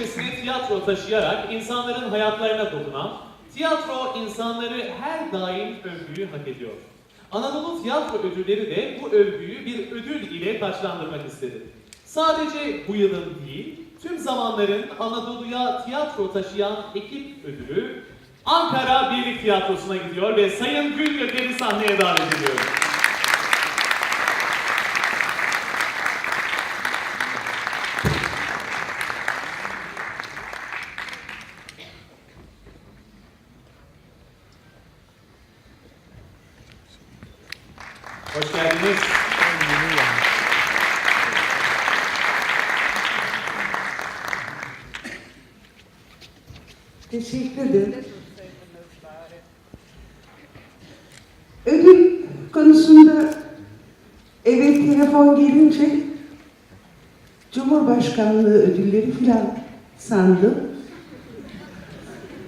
böylesine tiyatro taşıyarak insanların hayatlarına dokunan, tiyatro insanları her daim övgüyü hak ediyor. Anadolu Tiyatro Ödülleri de bu övgüyü bir ödül ile taçlandırmak istedi. Sadece bu yılın değil, tüm zamanların Anadolu'ya tiyatro taşıyan ekip ödülü Ankara Birlik Tiyatrosu'na gidiyor ve Sayın Gül Göker'i sahneye davet ediyorum. Hoş geldiniz. Teşekkür ederim. Ödül konusunda evet telefon gelince Cumhurbaşkanlığı ödülleri filan sandım.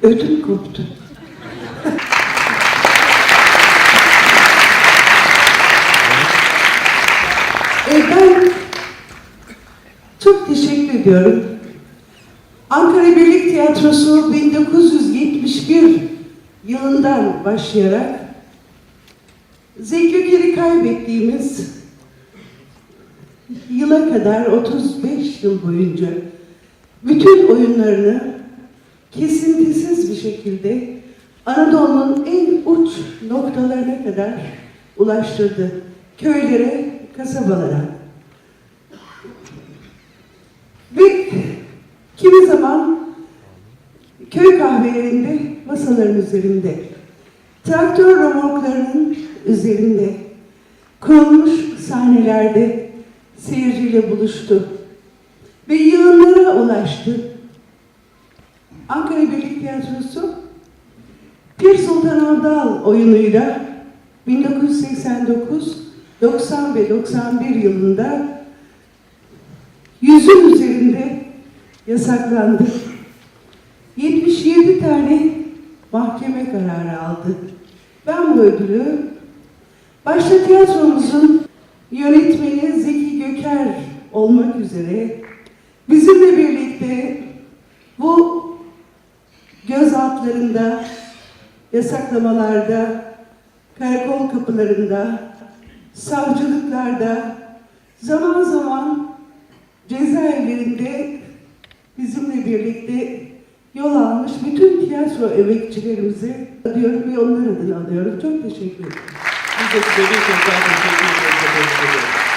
Ödüm koptu. e ben teşekkür ediyorum. Ankara Birlik Tiyatrosu 1971 yılından başlayarak Zeki Göker'i kaybettiğimiz yıla kadar 35 yıl boyunca bütün oyunlarını kesintisiz bir şekilde Anadolu'nun en uç noktalarına kadar ulaştırdı. Köylere, kasabalara. Ve kimi zaman köy kahvelerinde, masaların üzerinde, traktör romorklarının üzerinde, kurulmuş sahnelerde seyirciyle buluştu. Ve yığınlara ulaştı. Ankara Birlik Tiyatrosu Pir Sultan Abdal oyunuyla 1989, 90 ve 91 yılında yüzün yasaklandı. 77 tane mahkeme kararı aldı. Ben bu ödülü başta tiyatromuzun yönetmeni Zeki Göker olmak üzere bizimle birlikte bu göz altlarında, yasaklamalarda, karakol kapılarında, savcılıklarda, zaman zaman cezaevlerinde birlikte yol almış bütün tiyatro emekçilerimizi adıyorum ve onlar adına alıyorum. Çok teşekkür ederim. Biz de size bir teşekkür ediyoruz.